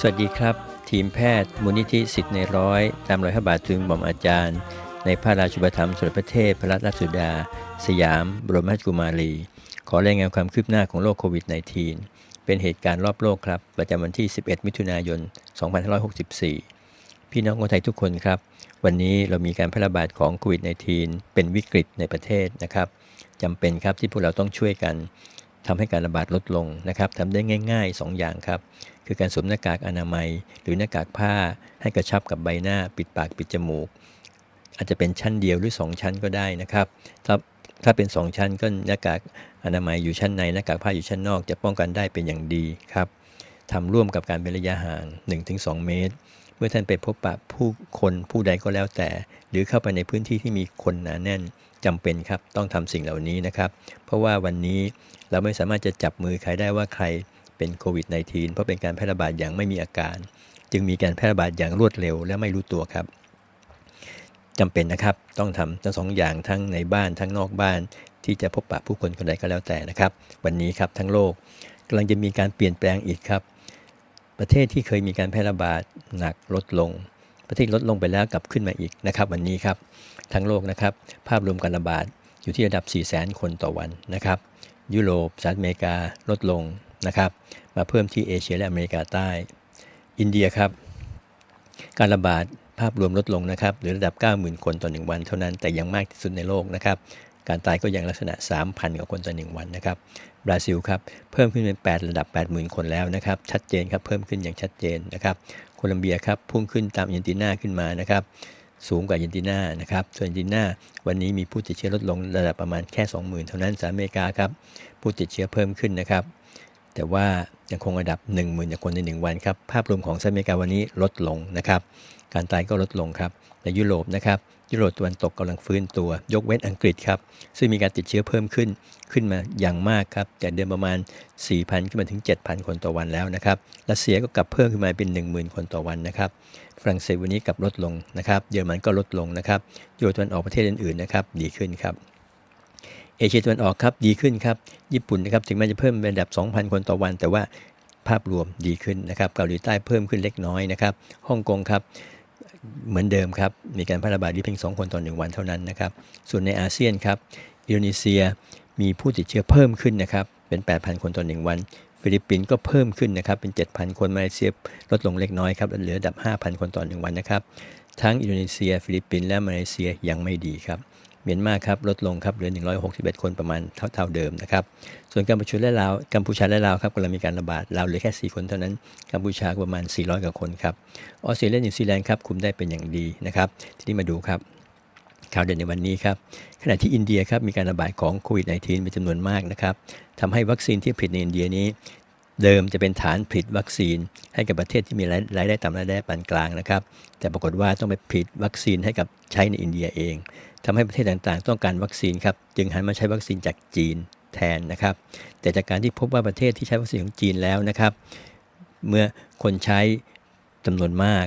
สวัสดีครับ ทีมแพทย์มูลนิธิสิทธิ์ในร้อย ตามรอยพระบาทถึงบอมอาจารย์ ในพระราชุปถัมสมเด็จพระเทพพระราชสุดา สยาม บรมราชกุมารี ขอรายงานความคืบหน้าของโรคโควิด -19 เป็นเหตุการณ์รอบโลกครับ ประจำวันที่ 11 มิถุนายน 2564 พี่น้องคนไทยทุกคนครับ วันนี้เรามีการแพร่ระบาดของโควิด -19 เป็นวิกฤตในประเทศนะครับจำเป็นครับที่พวกเราต้องช่วยกัน ทำให้การระบาดลดลงนะครับทำได้ง่ายๆ 2 อย่างครับ คือการสวมหน้ากากอนามัย หรือหน้ากากผ้าให้กระชับกับใบหน้า ปิดปากปิดจมูก อาจจะเป็นชั้นเดียวหรือ 2 ชั้นก็ได้นะครับถ้าถ้าเป็น 2 ชั้นก็หน้ากากอนามัยอยู่ชั้นในหน้ากากผ้าอยู่ชั้นนอก จะป้องกันได้เป็นอย่างดีครับทำร่วมกับการเป็นระยะห่าง 1-2 เมตร เมื่อท่านไปพบปะผู้คนผู้ใดก็แล้วแต่ หรือเข้าไปในพื้นที่ที่มีคนหนาแน่น จำเป็นครับต้องทำสิ่งเหล่านี้นะครับ เพราะว่าวันนี้เราไม่สามารถจะจับมือใครได้ว่าใครเป็นโควิด -19 เพราะเป็นการแพร่ระบาดอย่างไม่มีอาการ จึงมีการแพร่ระบาดอย่างรวดเร็วและไม่รู้ตัวครับจำเป็นนะครับต้องทำทั้งสองอย่างทั้งในบ้านทั้งนอกบ้าน ที่จะพบปะผู้คนคนใดก็แล้วแต่นะครับ วันนี้ครับทั้งโลกกำลังจะมีการเปลี่ยนแปลงอีกครับ ประเทศที่เคยมีการแพร่ระบาดหนักลดลง ประเทศลดลงไปแล้วกลับขึ้นมาอีกนะครับ วันนี้ครับ ทั้งโลกนะครับ ภาพรวมการระบาดอยู่ที่ระดับ 4 0 0 0 0 0 คนต่อวันนะครับ ยุโรปสหรัฐอเมริกาลดลงนะครับ มาเพิ่มที่เอเชียและอเมริกาใต้ อินเดียครับ การระบาดภาพรวมลดลงนะครับหรือระดับ 90,000 คนต่อ 1 วันเท่านั้นแต่ยังมากที่สุดในโลกนะครับการตายก็ยังลักษณะ 3,000 กว่าคนต่อ 1 วันนะครับ บราซิลครับ เพิ่มขึ้นเป็น 8 ระดับ 80,000 คนแล้วนะครับ ชัดเจนครับ เพิ่มขึ้นอย่างชัดเจนนะครับ โคลัมเบียครับ พุ่งขึ้นตามอาร์เจนตินาขึ้นมานะครับ สูงกว่าอาร์เจนตินานะครับ ส่วนอาร์เจนตินาวันนี้มีผู้ติดเชื้อลดลงระดับประมาณแค่ 20,000 เท่านั้นสหรัฐอเมริกาครับผู้ติดเชื้อเพิ่มขึ้นนะครับ แต่ว่ายังคงระดับ 10,000คนใน 1 วันครับภาพรวมของสหรัฐอเมริกาวันนี้ลดลงนะครับ การตายก็ลดลงครับในยุโรปนะครับยุโรปตะวันตกกำลังฟื้นตัว ยกเว้นอังกฤษครับ ซึ่งมีการติดเชื้อเพิ่มขึ้นขึ้นมาอย่างมากครับจากเดิมประมาณ 4,000 ขึ้นมาถึง 7,000 คนต่อวันแล้วนะครับรัสเซียก็กลับเพิ่มขึ้นมาเป็น 10,000 คนต่อวันนะครับ รั่งเศสวันนี้กลับลดลงนะครับ เยอรมันก็ลดลงนะครับยุโรปตะวันออกประเทศอื่นๆนะครับดีขึ้นครับเอเชียตะวันออกครับดีขึ้นครับญี่ปุ่นนะครับถึงแม้จะเพิ่มเป็นระดับ 2,000 คนต่อวัน แต่ว่าภาพรวมดีขึ้นนะครับเกาหลีใต้เพิ่มขึ้นเล็กน้อยนะครับฮ่องกงครับเหมือนเดิมครับมีการแพร่ระบาดที่เพียง 2 คนต่อ1วันเท่านั้นนะครับส่วนในอาเซียนครับอินโดนีเซียมีผู้ติดเชื้อเพิ่มขึ้นนะครับเป็น 8,000 คนต่อ 1 วัน ฟิลิปปินส์ก็เพิ่มขึ้นนะครับเป็น 7,000 คนมาเลเซียลดลงเล็กน้อยครับเหลือดับ 5,000 คนต่อ1วันนะครับทั้งอินโดนีเซีย ฟิลิปปินส์และมาเลเซียยังไม่ดีครับเมียนมาครับลดลงครับเหลือ 161 คนประมาณเท่าเท่าเดิมนะครับส่วนกัมพูชาและลาวกัมพูชาและลาวครับกำลังมีการระบาดลาวเหลือแค่ 4 คนเท่านั้นกัมพูชาประมาณ 400 กว่าคนครับออสเตรเลียนิวซีแลนด์ครับคุมได้เป็นอย่างดีนะครับทีนี้มาดูครับ ข่าวเด่นในวันนี้ครับขณะที่อินเดียครับมีการระบาดของโควิด -19 เป็นจำนวนมากนะครับทำให้วัคซีนที่ผลิตในอินเดียนี้ เดิมจะเป็นฐานผลิตวัคซีน ให้กับประเทศที่มีรายได้ต่ำรายได้ปานกลางนะครับ แต่ปรากฏว่าต้องไปผลิตวัคซีนให้กับใช้ในอินเดียเองทำให้ประเทศต่างๆ ต้องการวัคซีนครับจึงหันมาใช้วัคซีนจากจีนแทนนะครับ แต่จากการที่พบว่าประเทศที่ใช้วัคซีนของจีนแล้วนะครับ เมื่อคนใช้จำนวนมาก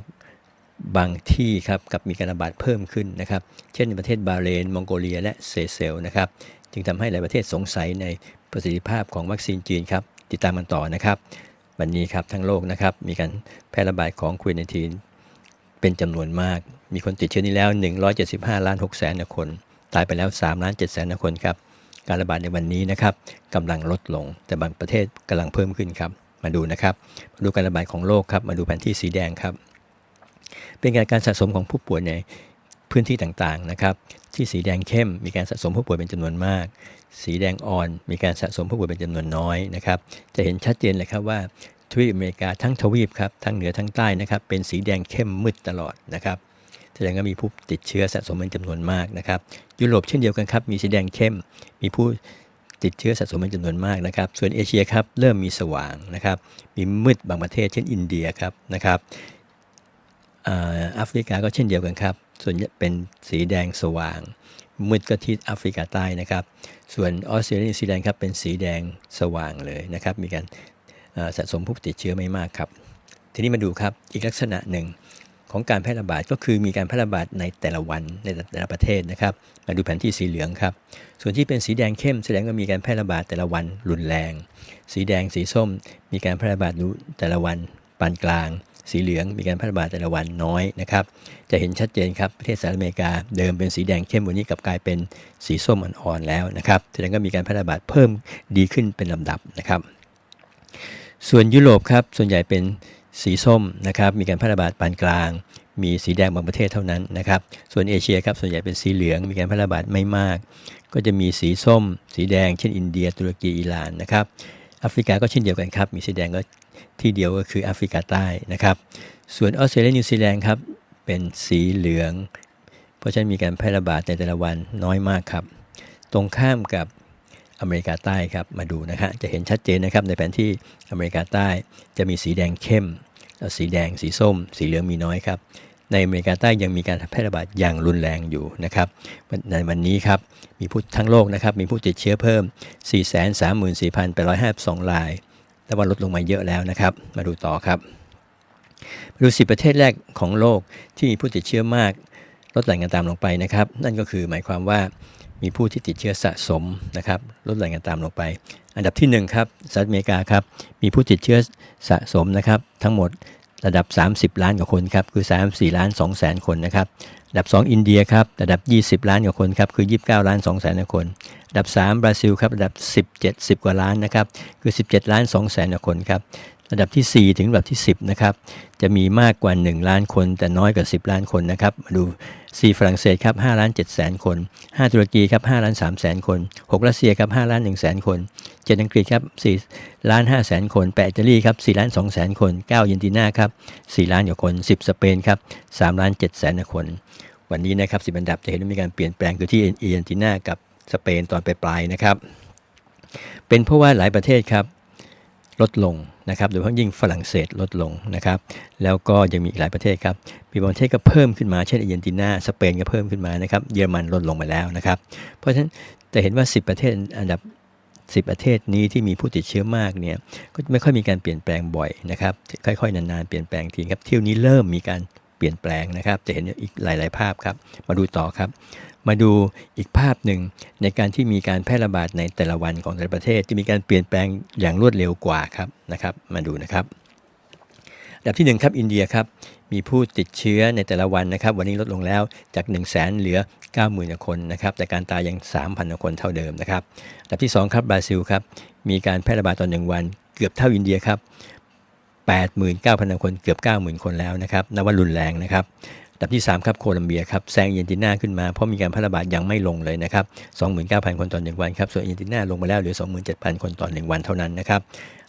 บางที่ครับกับมีการระบาดเพิ่มขึ้นนะครับ เช่นประเทศบาเรน มองโกเลีย และเซเซลนะครับ จึงทำให้หลายประเทศสงสัยในประสิทธิภาพของวัคซีนจีนครับ ติดตามกันต่อนะครับ วันนี้ครับทั้งโลกนะครับ มีการแพร่ระบาดของโควิด -19 เป็นจำนวนมาก มีคนติดเชื้อนี้แล้ว 175 ล้าน6แสนคน ตายไปแล้ว3ล้าน7แสนคนครับ การระบาดในวันนี้นะครับกำลังลดลง แต่บางประเทศกำลังเพิ่มขึ้นครับ มาดูนะครับ มาดูการระบาดของโรคครับ มาดูแผนที่สีแดงครับ เป็นการการสะสมของผู้ป่วยในพื้นที่ต่างๆนะครับ ที่สีแดงเข้มมีการสะสมผู้ป่วยเป็นจำนวนมาก สีแดงอ่อนมีการสะสมผู้ป่วยเป็นจำนวนน้อยนะครับ จะเห็นชัดเจนเลยครับว่าทวีปอเมริกาทั้งทวีปครับทั้งเหนือทั้งใต้นะครับเป็นสีแดงเข้มมืดตลอดนะครับแสดงว่ามีผู้ติดเชื้อสะสมเป็นจำนวนมากนะครับยุโรปเช่นเดียวกันครับมีสีแดงเข้ม มีผู้ติดเชื้อสะสมเป็นจำนวนมากนะครับ ส่วนเอเชียครับเริ่มมีสว่างนะครับมีมืดบางประเทศเช่นอินเดียครับนะครับ แอฟริกาก็เช่นเดียวกันครับ ส่วนเป็นสีแดงสว่าง มืดก็ที่แอฟริกาใต้นะครับ ส่วนออสเตรเลียนิวซีแลนด์ครับเป็นสีแดงสว่างเลยนะครับ มีการสะสมผู้ติดเชื้อไม่มากครับ ทีนี้มาดูครับอีกลักษณะหนึ่งของการแพร่ระบาดก็คือมีการแพร่ระบาดในแต่ละวันในแต่ละประเทศนะครับ มาดูแผนที่สีเหลืองครับ ส่วนที่เป็นสีแดงเข้มแสดงว่ามีการแพร่ระบาดแต่ละวันรุนแรง สีแดงสีส้ม มีการแพร่ระบาดแต่ละวันปานกลาง สีเหลืองมีการแพร่ระบาดแต่ละวันน้อยนะครับ จะเห็นชัดเจนครับประเทศสหรัฐอเมริกาเดิมเป็นสีแดงเข้มวันนี้กลับกลายเป็นสีส้มอ่อนๆแล้วนะครับแสดงก็มีการแพร่ระบาดเพิ่มดีขึ้นเป็นลำดับนะครับ ส่วนยุโรปครับส่วนใหญ่เป็นสีส้มนะครับมีการแพร่ระบาดปานกลาง มีสีแดงบางประเทศเท่านั้นนะครับส่วนเอเชียครับส่วนใหญ่เป็นสีเหลืองมีการแพร่ระบาดไม่มาก ก็จะมีสีส้ม สีแดงเช่นอินเดีย ตุรกีอิหร่านนะครับแอฟริกาก็เช่นเดียวกันครับ มีสีแดงก็ ที่เดียวก็คือแอฟริกาใต้นะครับ ส่วนออสเตรเลียนิวซีแลนด์ครับเป็นสีเหลือง เพราะฉะนั้นมีการแพร่ระบาดในแต่ละวันน้อยมากครับ ตรงข้ามกับอเมริกาใต้ครับมาดูนะฮะจะเห็นชัดเจนนะครับในแผนที่อเมริกาใต้จะมีสีแดงเข้ม สีแดงสีส้ม สีเหลืองมีน้อยครับในอเมริกาใต้ยังมีการแพร่ระบาดอย่างรุนแรงอยู่นะครับในวันนี้ครับมีผู้ทั้งโลกนะครับมีผู้ติดเชื้อเพิ่ม 434,852ราย แต่ว่าลดลงมาเยอะแล้วนะครับ มาดูต่อครับ มาดู 10 ประเทศแรกของโลกที่มีผู้ติดเชื้อมากลดหลั่งกันตามลงไปนะครับ นั่นก็คือหมายความว่ามีผู้ที่ติดเชื้อสะสมนะครับลดหลั่งกันตามลงไป อันดับที่1ครับสหรัฐอเมริกาครับมีผู้ติดเชื้อสะสมนะครับทั้งหมด ระดับ 30 ล้านกว่าคนครับคือ 34 ล้าน2แสนคนนะครับระดับ 2 อินเดียครับระดับ 20 ล้านกว่าคนครับคือ 29 ล้าน2แสนคนระดับ 3 บราซิลครับระดับ 17 10 กว่าล้านนะครับคือ 17 ล้าน2แสนคนครับ ระดับที่ 4 ถึงระดับที่ 10นะครับจะมีมากกว่า 1 ล้านคน แต่น้อยกว่า 10 ล้านคนนะครับมาดู 4 ฝรั่งเศสครับ5ล้าน7แสนคน 5 ตุรกีครับ5ล้าน3แสนคน 6 รัสเซียครับ5ล้าน1แสนคน 7 อังกฤษครับ4ล้าน5แสนคน8อิตาลีครับ4ล้าน2แสนคน 9 เยนตินาครับ4ล้านกว่าคน 10 สเปนครับ3ล้าน7แสนคน วันนี้นะครับ10อันดับจะเห็นว่ามีการเปลี่ยนแปลงคือที่เยนตินากับสเปนตอนปลายๆนะครับเป็นเพราะว่าหลายประเทศครับ ลดลงนะครับโดยเฉพาะยิ่งฝรั่งเศสลดลงนะครับ แล้วก็ยังมีอีกหลายประเทศครับมีบางประเทศก็เพิ่มขึ้นมาเช่นอาร์เจนตินาสเปนก็เพิ่มขึ้นมานะครับเยอรมันลดลงมาแล้วนะครับ เพราะฉะนั้นจะเห็นว่า 10 ประเทศอันดับ 10 ประเทศนี้ที่มีผู้ติดเชื้อมากเนี่ยก็ไม่ค่อยมีการเปลี่ยนแปลงบ่อยนะครับค่อยๆนานๆเปลี่ยนแปลงทีครับเที่ยวนี้เริ่มมีการ เปลี่ยนแปลงนะครับ จะเห็นอีกหลาย ๆ ภาพครับ มาดูต่อครับ มาดูอีกภาพหนึ่งในการที่มีการแพร่ระบาดในแต่ละวันของแต่ละประเทศ จะมีการเปลี่ยนแปลงอย่างรวดเร็วกว่าครับนะครับ มาดูนะครับอันดับที่ 1 ครับอินเดียครับมีผู้ติดเชื้อในแต่ละวันนะครับ วันนี้ลดลงแล้วจาก 1 0 0 0 0แสนเหลือ 90,000คนนะครับ แต่การตายยัง 3,000 คนเท่าเดิมนะครับอันดับที่ 2 ครับบราซิลครับมีการแพร่ระบาดต่อ1วัน เกือบเท่าอินเดียครับ 89,000 คน เกือบ 90,000 คนแล้วนะครับนับว่ารุนแรงนะครับดับที่ 3 ครับโคลัมเบียครับแซงเยนติน่าขึ้นมาเพราะมีการแพร่ระบาดยังไม่ลงเลยนะครับ 29,000 คนต่อ 1 วันครับส่วนเยนติน่าลงมาแล้วเหลือ 27,000 คนต่อ 1 วันเท่านั้นนะครับ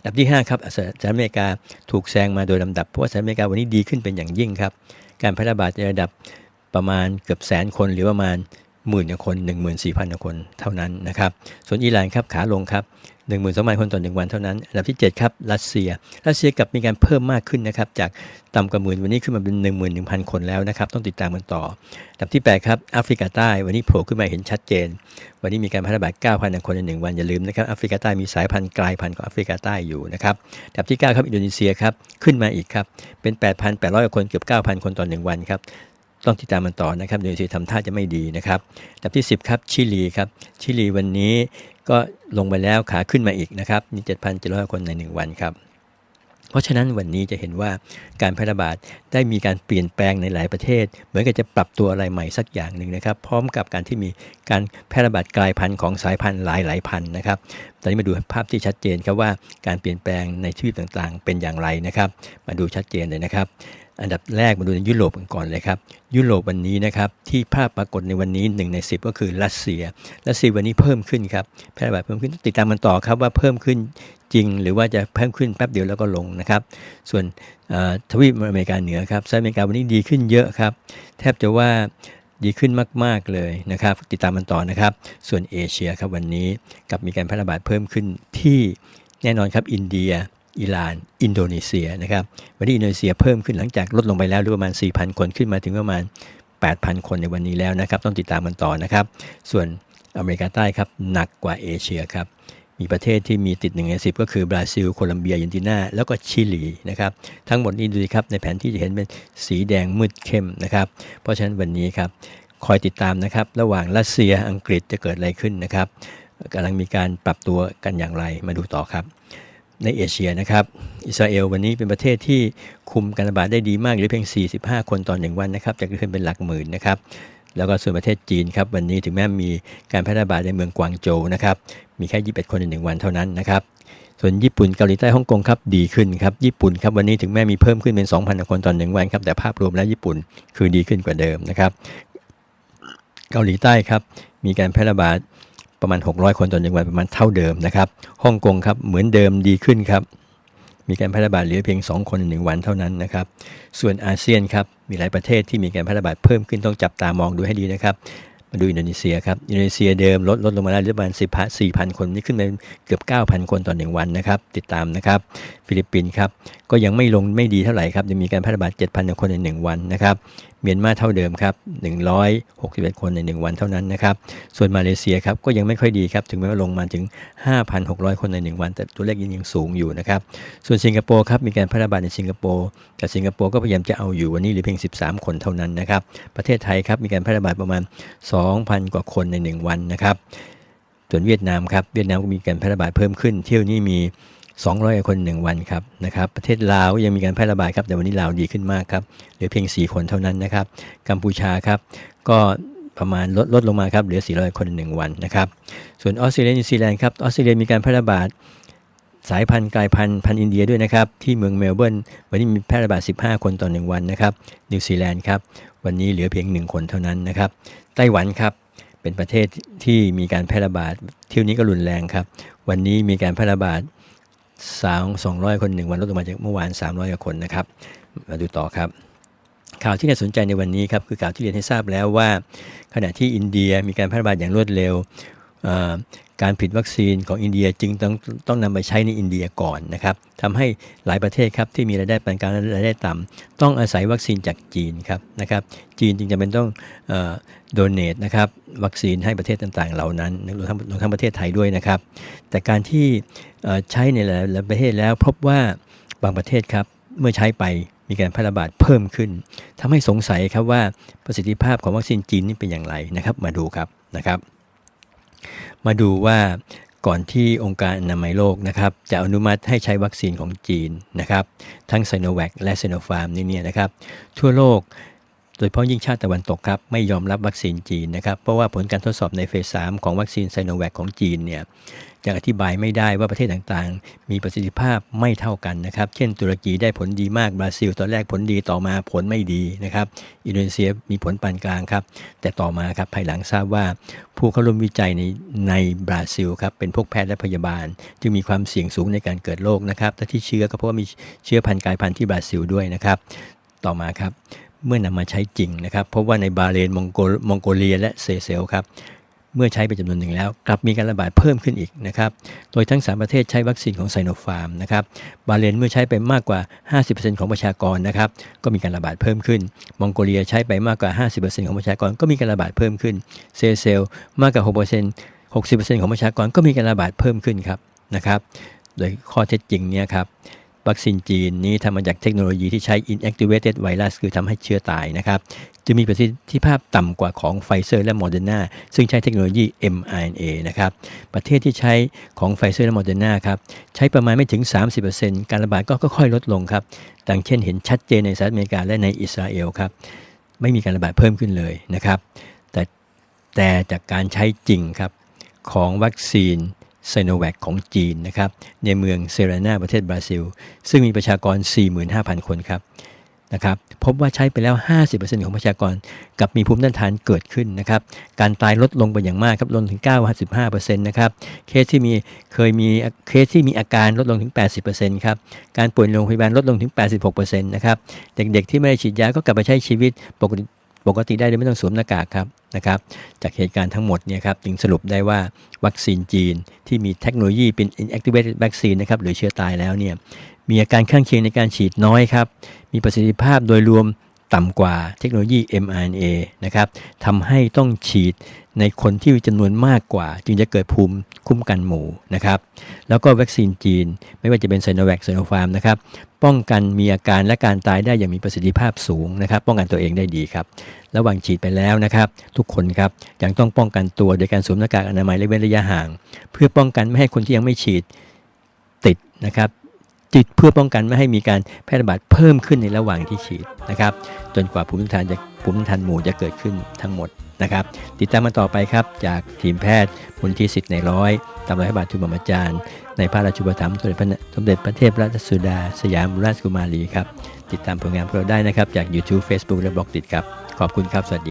ดับที่ 5 ครับสหรัฐอเมริกาถูกแซงมาโดยลำดับเพราะว่าสหรัฐอเมริกาวันนี้ดีขึ้นเป็นอย่างยิ่งครับการแพร่ระบาดในระดับประมาณเกือบแสนคนหรือประมาณ หมื่นคน14,000 คนเท่านั้นนะครับ ส่วนอิหร่านครับขาลงครับ1 2 0 0 0 คนต่อ 1 วันเท่านั้น อันดับที่ 7 ครับรัสเซีย รัสเซียกลับมีการเพิ่มมากขึ้นนะครับ จากต่ำกว่าหมื่นวันนี้ขึ้นมาเป็น 11,000 คนแล้วนะครับ ต้องติดตามกันต่อ อันดับที่ 8 ครับแอฟริกาใต้ วันนี้โผล่ขึ้นมาเห็นชัดเจน วันนี้มีการแพร่ระบาด9,000 คนใน 1 วันอย่าลืมนะครับแอฟริกาใต้มีสายพันธุ์กลายพันธุ์ของแอฟริกาใต้อยู่นะครับ อันดับที่ 9 ครับอินโดนีเซียครับขึ้นมาอีกครับ เป็น 8,800 คนเกือบ 9,000 คนต่อ 1 วันครับ ต้องติดตามมันต่อนะครับอินโดนีเซียทำท่าจะไม่ดีนะครับอันดับที่ 10 ครับชิลีครับชิลีวันนี้ก็ลงไปแล้วขาขึ้นมาอีกนะครับนี่7,700 คนใน 1 วันครับ เพราะฉะนั้นวันนี้จะเห็นว่าการแพร่ระบาดได้มีการเปลี่ยนแปลงในหลายประเทศ เหมือนกับจะปรับตัวอะไรใหม่สักอย่างหนึ่งนะครับ พร้อมกับการที่มีการแพร่ระบาดกลายพันธุ์ของสายพันธุ์หลายหลายพันธุ์นะครับตอนนี้มาดูภาพที่ชัดเจนครับว่าการเปลี่ยนแปลงในทวีปต่างๆ เป็นอย่างไรนะครับ มาดูชัดเจนเลยนะครับ อันดับแรกมาดูในยุโรปกันก่อนเลยครับ ยุโรปวันนี้นะครับที่ภาพปรากฏในวันนี้ 1 ใน 10 ก็คือรัสเซีย รัสเซียวันนี้เพิ่มขึ้นครับแพร่ระบาดเพิ่มขึ้นติดตามมันต่อครับว่าเพิ่มขึ้นจริง หรือว่าจะเพิ่มขึ้นแป๊บเดียวแล้วก็ลงนะครับ ส่วนทวีปอเมริกาเหนือครับสหรัฐอเมริกาวันนี้ดีขึ้นเยอะครับ แทบจะว่าดีขึ้นมาก ๆ เลยนะครับ ติดตามมันต่อนะครับ ส่วนเอเชียครับวันนี้กับมีการแพร่ระบาดเพิ่มขึ้นที่แน่นอนครับอินเดีย อิหร่าน อินโดนีเซียนะครับวันนี้อินโดนีเซียเพิ่มขึ้นหลังจากลดลงไปแล้วรประมาณ 4,000 คนขึ้นมาถึงประมาณ 8,000 คนในวันนี้แล้วนะครับ ต้องติดตามมันต่อนะครับ ส่วนอเมริกาใต้ครับหนักกว่าเอเชียครับมีประเทศที่มีติด1ใน10ก็คือบราซิล โคลัมเบียอาร์เจนตินา แล้วก็ชิลีนะครับทั้งหมดนี้ดูสิครับในแผนที่จะเห็นเป็นสีแดงมืดเข้มนะครับ เพราะฉะนั้นวันนี้ครับคอยติดตามนะครับระหว่างรัสเซียอังกฤษจะเกิดอะไรขึ้นนะครับกำลังมีการปรับตัวกันอย่างไรมาดูต่อครับ ในเอเชียนะครับ อิสราเอลวันนี้เป็นประเทศที่คุมการระบาดได้ดีมากหลือเพียง 45 คนต่อหนึ่งวันนะครับจากเดิมเป็นหลักหมื่นนะครับ แล้วก็ส่วนประเทศจีนครับวันนี้ถึงแม้มีการแพร่ระบาดในเมืองกวางโจวนะครับ มีแค่ 21 คนในหนึ่งวันเท่านั้นนะครับ ส่วนญี่ปุ่นเกาหลีใต้ฮ่องกงครับดีขึ้นครับ ญี่ปุ่นครับวันนี้ถึงแม้มีเพิ่มขึ้นเป็น 2,000 คนต่อหนึ่งวันครับแต่ภาพรวมแล้วญี่ปุ่นคือดีขึ้นกว่าเดิมนะครับ เกาหลีใต้ครับมีการแพร่ระบาด ประมาณ 600 คนต่อหนึ่งวันประมาณเท่าเดิมนะครับฮ่องกงครับเหมือนเดิมดีขึ้นครับมีการแพร่ระบาดเหลือเพียง 2 คนในหนึ่งวันเท่านั้นนะครับ ส่วนอาเซียนครับ มีหลายประเทศที่มีการแพร่ระบาดเพิ่มขึ้นต้องจับตามองดูให้ดีนะครับ มาดูอินโดนีเซียครับ อินโดนีเซียเดิมลดลดลงมาแล้วเหลือประมาณ10พัน4,000คน นี่ขึ้นไปเกือบ 9,000 คนต่อหนึ่งวันนะครับ ติดตามนะครับ ฟิลิปปินส์ครับ ก็ยังไม่ลงไม่ดีเท่าไหร่ครับยังมีการแพร่ระบาด7,000คนในหนึ่งวันนะครับ เมียนมาเท่าเดิมครับ 161 คนใน 1 วันเท่านั้นนะครับ ส่วนมาเลเซียครับก็ยังไม่ค่อยดีครับ ถึงแม้ว่าลงมาถึง 5,600 คนใน 1 วัน แต่ตัวเลขยังยังสูงอยู่นะครับ ส่วนสิงคโปร์ครับมีการแพร่ระบาดในสิงคโปร์ แต่สิงคโปร์ก็พยายามจะเอาอยู่วันนี้หลือเพียง 13 คนเท่านั้นนะครับ ประเทศไทยครับมีการแพร่ระบาดประมาณ 2,000 กว่าคนใน 1 วันนะครับ ส่วนเวียดนามครับ เวียดนามก็มีการแพร่ระบาดเพิ่มขึ้น เที่ยวนี้มี 200 คนหนึ่งวันครับนะครับประเทศลาวยังมีการแพร่ระบาดครับแต่วันนี้ลาวดีขึ้นมากครับเหลือเพียง 4 คนเท่านั้นนะครับ กัมพูชาครับก็ประมาณลดลดลงมาครับเหลือ 400 คนในหนึ่งวันนะครับ ส่วนออสเตรเลียนิวซีแลนด์ครับออสเตรเลียมีการแพร่ระบาดสายพันธุ์กลายพันธุ์พันธุ์อินเดียด้วยนะครับ ที่เมืองเมลเบิร์นวันนี้มีแพร่ระบาด 15 คนต่อ 1 วันนะครับนิวซีแลนด์ครับวันนี้เหลือเพียง 1 คนเท่านั้นนะครับไต้หวันครับเป็นประเทศที่มีการแพร่ระบาดเที่ยวนี้ก็รุนแรงครับ วันนี้มีการแพร่ระบาด สาวสองร้อยคนหนึ่งวันลดลงมาจากเมื่อวาน 300กว่าคนนะครับ มาดูต่อครับ ข่าวที่น่าสนใจในวันนี้ครับคือข่าวที่เรียนให้ทราบแล้วว่า ขณะที่อินเดียมีการแพร่ระบาดอย่างรวดเร็ว การผลิตวัคซีนของอินเดียจึงต้องต้องนำไปใช้ในอินเดียก่อนนะครับทำให้หลายประเทศครับที่มีรายได้ปานกลางและรายได้ต่ำต้องอาศัยวัคซีนจากจีนครับนะครับจีนจึงจำเป็นต้องโดเนตนะครับวัคซีนให้ประเทศต่างๆ เหล่านั้นรวมทั้งรวมทั้งประเทศไทยด้วยนะครับ แต่การที่เอ่อใช้ในหลายประเทศแล้วพบว่าบางประเทศครับเมื่อใช้ไปมีการแพร่ระบาดเพิ่มขึ้นทำให้สงสัยครับว่าประสิทธิภาพของวัคซีนจีนนี่เป็นอย่างไรนะครับ มาดูครับนะครับ มาดูว่าก่อนที่องค์การอนามัยโลกนะครับจะอนุมัติให้ใช้วัคซีนของจีนนะครับทั้งไซโนแวคและไซโนฟาร์มนี่เนี่ยนะครับทั่วโลกโดยเฉพาะยิ่งชาติตะวันตกครับไม่ยอมรับวัคซีนจีนนะครับเพราะว่าผลการทดสอบในเฟสสามของวัคซีนไซโนแวคของจีนเนี่ย ยังอธิบายไม่ได้ว่าประเทศต่างๆ มีประสิทธิภาพไม่เท่ากันนะครับ เช่น ตุรกีได้ผลดีมากบราซิล ตอนแรกผลดีต่อมาผลไม่ดีนะครับ อินโดนีเซียมีผลปานกลางครับ แต่ต่อมาครับภายหลังทราบว่า ผู้เข้าร่วมวิจัยในในบราซิลครับเป็นพวกแพทย์และพยาบาล จึงมีความเสี่ยงสูงในการเกิดโรคนะครับถ้าที่เชื้อก็เพราะว่ามีเชื้อพันธุ์กายพันธุ์ที่บราซิลด้วยนะครับ ต่อมาครับเมื่อนำมาใช้จริงนะครับ เพราะว่าในบาเรนมองโกมองโกเลียและเซเซลครับ เมื่อใช้ไปจำนวนหนึ่งแล้ว กลับมีการระบาดเพิ่มขึ้นอีกนะครับโดยทั้ง 3 ประเทศใช้วัคซีนของไซโนฟาร์มนะครับบาเรนเมื่อใช้ไปมากกว่า 50%ของประชากรนะครับก็มีการระบาดเพิ่มขึ้น มองโกเลียใช้ไปมากกว่า 50%ของประชากรก็มีการระบาดเพิ่มขึ้นเซเซลมากกว่า 6% 60%ของประชากรก็มีการระบาดเพิ่มขึ้นครับนะครับโดยข้อเท็จจริงเนี่ยครับ วัคซีนจีนนี้ทำมาจากเทคโนโลยีที่ใช้ inactivated virus คือทำให้เชื้อตายนะครับ จะมีประสิทธิภาพต่ำกว่าของไฟเซอร์และโมเดอร์นาซึ่งใช้เทคโนโลยี mRNA นะครับ ประเทศที่ใช้ของไฟเซอร์และโมเดอร์นาครับ ใช้ประมาณไม่ถึง 30%การระบาดก็ค่อยๆลดลงครับ ดังเช่นเห็นชัดเจนในสหรัฐอเมริกาและในอิสราเอลครับ ไม่มีการระบาดเพิ่มขึ้นเลยนะครับ แต่แต่จากการใช้จริงครับของวัคซีน ไซโนแวคของจีนนะครับในเมืองเซเรนาประเทศบราซิล ซึ่งมีประชากร 45,000 คนครับนะครับพบว่าใช้ไปแล้ว 50%ของประชากรกับมีภูมิต้านทานเกิดขึ้นนะครับการตายลดลงไปอย่างมากครับลดถึง 95%นะครับเคสที่มีเคยมีเคสที่มีอาการลดลงถึง 80%ครับการป่วยโรงพยาบาลลดลงถึง 86%นะครับเด็กๆที่ไม่ได้ฉีดยาก็กลับไปใช้ชีวิตปกติ ปกติได้โดยไม่ต้องสวมหน้ากากครับนะครับ จากเหตุการณ์ทั้งหมดเนี่ยครับจึงสรุปได้ว่าวัคซีนจีนที่มีเทคโนโลยีเป็น inactivated vaccine นะครับหรือเชื้อตายแล้วเนี่ยมีอาการข้างเคียงในการฉีดน้อยครับ มีประสิทธิภาพโดยรวม ต่ำกว่าเทคโนโลยี mRNA นะครับทำให้ต้องฉีดในคนที่มีจำนวนมากกว่า จึงจะเกิดภูมิคุ้มกันหมู่นะครับ แล้วก็วัคซีนจีน ไม่ว่าจะเป็นไซโนแวคไซโนฟาร์มนะครับ ป้องกันมีอาการและการตายได้อย่างมีประสิทธิภาพสูงนะครับ ป้องกันตัวเองได้ดีครับ ระหว่างฉีดไปแล้วนะครับ ทุกคนครับยังต้องป้องกันตัวโดยการสวมหน้ากากอนามัยและเว้นระยะห่าง เพื่อป้องกันไม่ให้คนที่ยังไม่ฉีดติดนะครับ จิตเพื่อป้องกันไม่ให้มีการแพร่ระบาดเพิ่มขึ้นในระหว่างที่ฉีดนะครับ จนกว่าภูมิคุ้มกันจะภูมิคุ้มกันหมู่จะเกิดขึ้นทั้งหมดนะครับ ติดตามมาต่อไปครับ จากทีมแพทย์มูลนิธิสิทธิ์ในร้อยตามรอยพระบาททุนบมอาจารย์ ในพระราชูปถัมภ์สมเด็จพระสมเด็จพระเทพรัตนสุดา สยามราชกุมารีครับ ติดตามผลงานพวกเราได้นะครับ จาก YouTube Facebook และบล็อกติดครับ ขอบคุณครับ สวัสดี